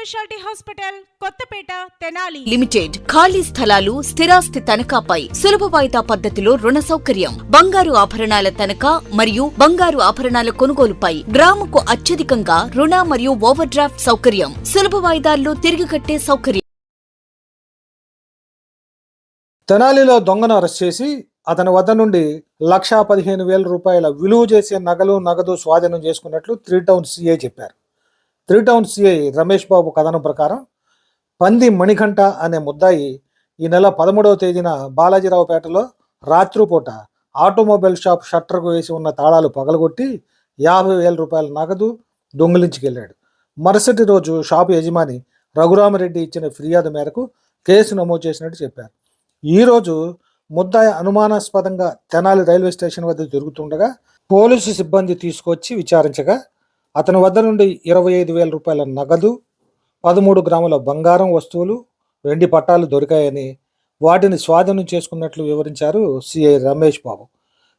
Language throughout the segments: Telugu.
Speciality hospital Kothapeta Tenali. Limited ఖాళీ స్థలాలు స్థిరాస్తి తనఖాపై సులభ వాయిదా పద్ధతిలో రుణ సౌకర్యం. బంగారు ఆభరణాల తనఖా మరియు బంగారు ఆభరణాల కొనుగోలుపై గ్రాముకు అత్యధికంగా రుణ మరియు ఓవర్ డ్రాఫ్ట్ సౌకర్యం. సులభ వాయిదాల్లో తిరిగి కట్టే సౌకర్యం. తెనాలిలో దొంగను అరెస్ట్ చేసి అతని వద్ద నుండి లక్షా పదిహేను వేల రూపాయల విలువ చేసే నగలు నగదు స్వాధీనం చేసుకున్నట్లు త్రీ టౌన్ సిఐ చెప్పారు. Three town CI Ramesh Babu కథనం ప్రకారం పంది మణికంఠ అనే ముద్దాయి ఈ నెల పదమూడవ తేదీన బాలాజీరావుపేటలో రాత్రిపూట ఆటోమొబైల్ షాప్ షట్టర్కు వేసి ఉన్న తాళాలు పగలగొట్టి యాభై వేల రూపాయల నగదు దొంగిలించుకెళ్ళాడు మరుసటి రోజు షాపు యజమాని రఘురామరెడ్డి ఇచ్చిన ఫిర్యాదు మేరకు కేసు నమోదు చేసినట్టు చెప్పారు. ఈరోజు ముద్దాయ అనుమానాస్పదంగా తెనాలి రైల్వే స్టేషన్ వద్ద తిరుగుతుండగా పోలీసు సిబ్బంది తీసుకొచ్చి విచారించగా అతని వద్ద నుండి ఇరవై ఐదు వేల రూపాయల నగదు పదమూడు గ్రాముల బంగారం వస్తువులు వెండి పట్టాలు దొరికాయని వాటిని స్వాధీనం చేసుకున్నట్లు వివరించారు సిఐ రమేష్ బాబు.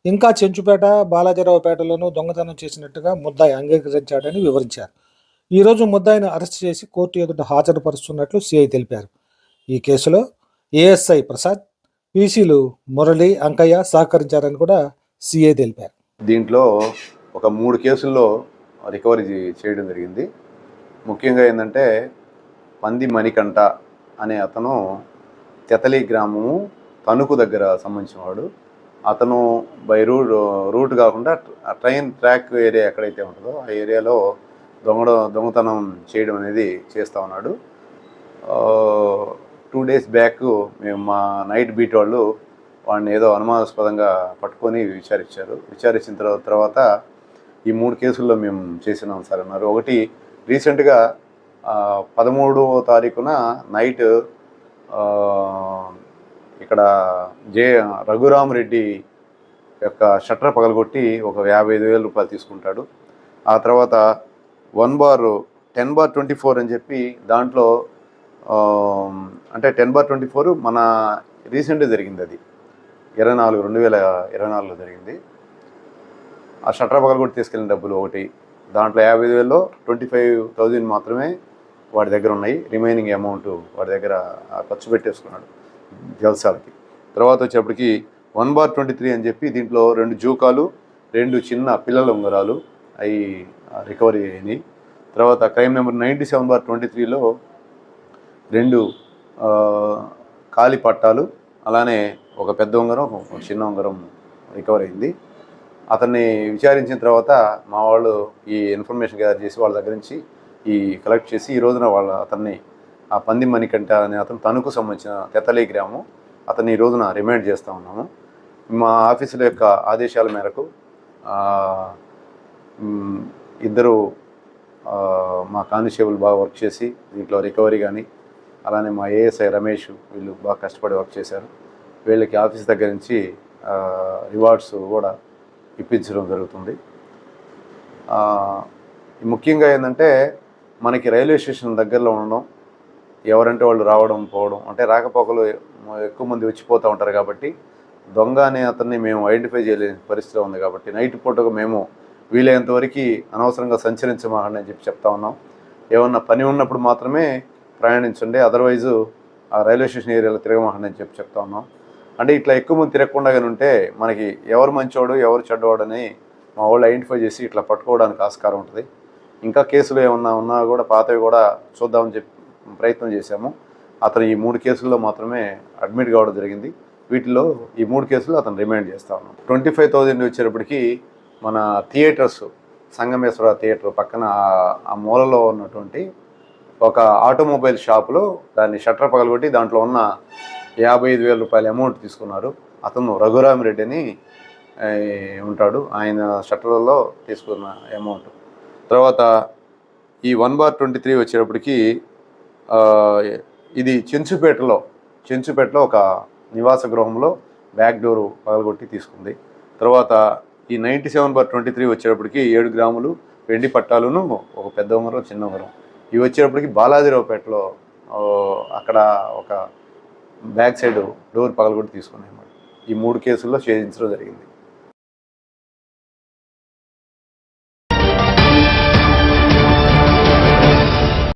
ఇంకా చెంచుపేట బాలాజీరావుపేటలోనూ దొంగతనం చేసినట్టుగా ముద్దాయి అంగీకరించాడని వివరించారు. ఈరోజు ముద్దాయిని అరెస్ట్ చేసి కోర్టు ఎదుట హాజరుపరుస్తున్నట్లు సిఐ తెలిపారు. ఈ కేసులో ఏఎస్ఐ ప్రసాద్ పీసీలు మురళి అంకయ్య సహకరించారని కూడా సిఐ తెలిపారు. దీంట్లో ఒక మూడు కేసుల్లో రికవరీ చేయడం జరిగింది. ముఖ్యంగా ఏంటంటే పంది మణికంఠ అనే అతను తెతలి గ్రామము తణుకు దగ్గర సంబంధించిన వాడు. అతను బై రూట్ రూట్ కాకుండా ట్రైన్ ట్రాక్ ఏరియా ఎక్కడైతే ఉంటుందో ఆ ఏరియాలో దొంగ దొంగతనం చేయడం అనేది చేస్తూ ఉన్నాడు. టూ డేస్ బ్యాక్ మేము మా నైట్ బీట్ వాళ్ళు వాడిని ఏదో అనుమానాస్పదంగా పట్టుకొని విచారించారు. విచారించిన తర్వాత తర్వాత ఈ మూడు కేసుల్లో మేము చేసినాం సార్ అన్నారు. ఒకటి రీసెంట్గా పదమూడవ తారీఖున నైట్ ఇక్కడ జే రఘురామ్ రెడ్డి యొక్క షట్టర్ పగలగొట్టి ఒక యాభై ఐదు వేల రూపాయలు తీసుకుంటాడు. ఆ తర్వాత one bar ten bar twenty four అని చెప్పి దాంట్లో అంటే టెన్ బార్ ట్వంటీ ఫోర్ మన రీసెంట్గా జరిగింది అది. ఇరవై నాలుగు రెండు వేల ఇరవై నాలుగులో జరిగింది. ఆ షట్టర్ పగల కూడా తీసుకెళ్ళిన డబ్బులు ఒకటి. దాంట్లో యాభై ఐదు వేలలో ట్వంటీ ఫైవ్ థౌజండ్ మాత్రమే వాడి దగ్గర ఉన్నాయి. రిమైనింగ్ అమౌంట్ వాడి దగ్గర ఖర్చు పెట్టేసుకున్నాడు జల్సాలకి. తర్వాత వచ్చేప్పటికి వన్ బార్ ట్వంటీ త్రీ అని చెప్పి దీంట్లో రెండు జూకాలు రెండు చిన్న పిల్లల ఉంగరాలు అవి రికవరీ అయినాయి. తర్వాత crime number ninety seven bar twenty త్రీలో రెండు కాలి పట్టాలు అలానే ఒక పెద్ద ఉంగరం ఒక చిన్న ఉంగరం రికవర్ అయింది. అతన్ని విచారించిన తర్వాత మా వాళ్ళు ఈ ఇన్ఫర్మేషన్ గ్యాదర్ చేసి వాళ్ళ దగ్గర నుంచి ఈ కలెక్ట్ చేసి ఈ రోజున వాళ్ళ అతన్ని ఆ పంది మణికంఠ అనే అతను తణుకు సంబంధించిన తెతలే గ్రామం. అతన్ని ఈ రోజున రిమైండ్ చేస్తూ ఉన్నాము. మా ఆఫీసుల యొక్క ఆదేశాల మేరకు ఇద్దరు మా కానిస్టేబుల్ బాగా వర్క్ చేసి దీంట్లో రికవరీ కానీ అలానే మా ఏఎస్ఐ రమేష్ వీళ్ళు బాగా కష్టపడి వర్క్ చేశారు. వీళ్ళకి ఆఫీస్ దగ్గర నుంచి రివార్డ్స్ కూడా ఇప్పించడం జరుగుతుంది. ముఖ్యంగా ఏంటంటే మనకి రైల్వే స్టేషన్ దగ్గరలో ఉండడం ఎవరంటే వాళ్ళు రావడం పోవడం అంటే రాకపోకలు ఎక్కువ మంది వచ్చిపోతూ ఉంటారు కాబట్టి దొంగ అనే అతన్ని మేము ఐడెంటిఫై చేయలేని పరిస్థితిలో ఉంది కాబట్టి నైట్ పూటకు మేము వీలైనంత వరకు అనవసరంగా సంచరించమాకండి అని చెప్పి చెప్తా ఉన్నాం. ఏమన్నా పని ఉన్నప్పుడు మాత్రమే ప్రయాణించండి అదర్వైజ్ ఆ రైల్వే స్టేషన్ ఏరియాలో తిరగమాకండి అని చెప్పి చెప్తా ఉన్నాం. అంటే ఇట్లా ఎక్కువ మంది తిరగకుండా కానీ ఉంటే మనకి ఎవరు మంచోడు ఎవరు చెడ్డవాడు అని మా వాళ్ళు ఐడెంటిఫై చేసి ఇట్లా పట్టుకోవడానికి ఆస్కారం ఉంటుంది. ఇంకా కేసులు ఏమన్నా ఉన్నా కూడా పాతవి కూడా చూద్దామని చెప్పి ప్రయత్నం చేశాము. అతను ఈ మూడు కేసుల్లో మాత్రమే అడ్మిట్ కావడం జరిగింది. వీటిలో ఈ మూడు కేసులు అతను రిమైండ్ చేస్తా ఉన్నాం ట్వంటీ ఫైవ్ థౌజండ్ వచ్చేటప్పటికి మన థియేటర్స్ సంగమేశ్వర థియేటర్ పక్కన ఆ- ఆ మూలలో ఉన్నటువంటి ఒక ఆటోమొబైల్ షాపులో దాన్ని షట్టర్ పగలగొట్టి దాంట్లో ఉన్న యాభై ఐదు వేల రూపాయల అమౌంట్ తీసుకున్నారు. అతను రఘురామిరెడ్డి అని ఉంటాడు. ఆయన షట్టర్లలో తీసుకున్న అమౌంట్ తర్వాత ఈ వన్ బార్ ట్వంటీ త్రీ వచ్చేటప్పటికి ఇది చెంచుపేటలో చెంచుపేటలో ఒక నివాస గృహంలో బ్యాక్ డోరు పగలగొట్టి తీసుకుంది. తర్వాత ఈ ninety seven bar twenty three వచ్చేటప్పటికి ఏడు గ్రాములు వెండి పట్టాలను ఒక పెద్ద ఉంగరం చిన్న ఉంగరం. ఇవి వచ్చేటప్పటికి బాలాజీరావుపేటలో అక్కడ ఒక బ్యాక్ సైడ్ డోర్ పగలగొట్టి తీసుకున్నాయి ఈ మూడు కేసుల్లో ఛేదించడం జరిగింది.